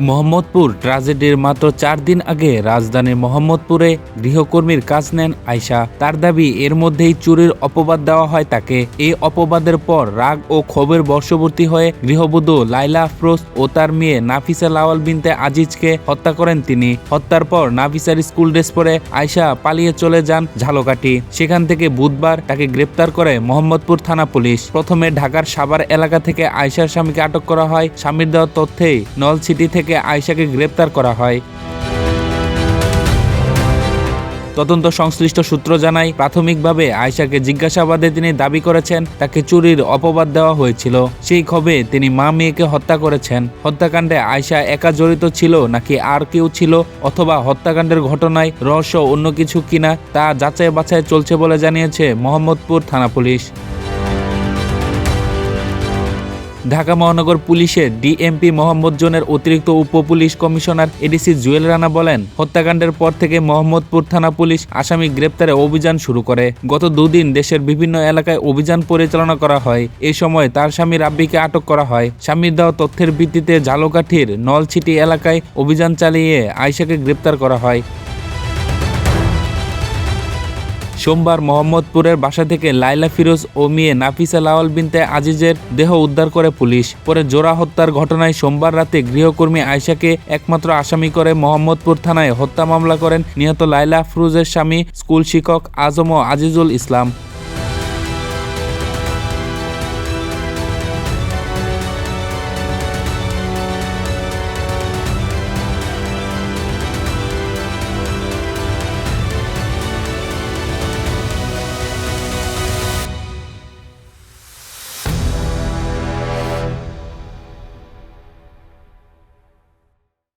মোহাম্মদপুর ট্রাজেডির মাত্র চার দিন আগে রাজধানীর মোহাম্মদপুরে গৃহকর্মীর কাজ নেন আয়শা। তার দাবি, এর মধ্যেই চুরির অপবাদ দেওয়া হয় তাকে। এই অপবাদের পর রাগ ও ক্ষোভের বর্ষবর্তী হয়ে গৃহবধূ লাইলা আফরোজ ও তার মেয়ে নাফিসা লাওয়াল বিনতে আজিজকে হত্যা করেন তিনি। হত্যার পর নাফিসার স্কুল ড্রেস পরে আয়শা পালিয়ে চলে যান ঝালকাঠি। সেখান থেকে বুধবার তাকে গ্রেপ্তার করে মোহাম্মদপুর থানা পুলিশ। প্রথমে ঢাকার সাভার এলাকা থেকে আয়শার স্বামীকে আটক করা হয়। স্বামীর দেওয়া তথ্যেই নলছিটি থেকে আয়শাকে গ্রেপ্তার করা হয়। তদন্ত সংশ্লিষ্ট সূত্র জানায়, প্রাথমিকভাবে আয়শাকে জিজ্ঞাসাবাদে তিনি দাবি করেছেন, তাকে চুরির অপবাদ দেওয়া হয়েছিল। সেই ক্ষোভে তিনি মা মেয়েকে হত্যা করেছেন। হত্যাকাণ্ডে আয়শা একা জড়িত ছিল নাকি আর কেউ ছিল, অথবা হত্যাকাণ্ডের ঘটনায় রহস্য অন্য কিছু কিনা, তা যাচাই বাছাই চলছে বলে জানিয়েছে মোহাম্মদপুর থানা পুলিশ। ঢাকা মহানগর পুলিশের ডিএমপি মোহাম্মদ জোনের অতিরিক্ত উপ police commissioner ADC Jewel Rana বলেন, হত্যাকাণ্ডের পর থেকে মোহাম্মদপুর থানা পুলিশ আসামি গ্রেপ্তারে অভিযান শুরু করে। গত দুদিন দেশের বিভিন্ন এলাকায় অভিযান পরিচালনা করা হয়। এ সময় তার স্বামী রাব্বিকে আটক করা হয়। স্বামীর দেওয়া তথ্যের ভিত্তিতে ঝালকাঠির, নলছিটি এলাকায় অভিযান চালিয়ে আয়শাকে গ্রেপ্তার করা হয়। সোমবার মোহাম্মদপুরের বাসা থেকে লাইলা ফিরোজ ও মেয়ে নাফিসা লাওয়াল বিনতে আজিজের দেহ উদ্ধার করে পুলিশ। পরে জোড়া হত্যার ঘটনায় সোমবার রাতে গৃহকর্মী আয়সাকে একমাত্র আসামি করে মোহাম্মদপুর থানায় হত্যা মামলা করেন নিহত লাইলা ফিরোজের স্বামী স্কুল শিক্ষক আজম ও আজিজুল ইসলাম।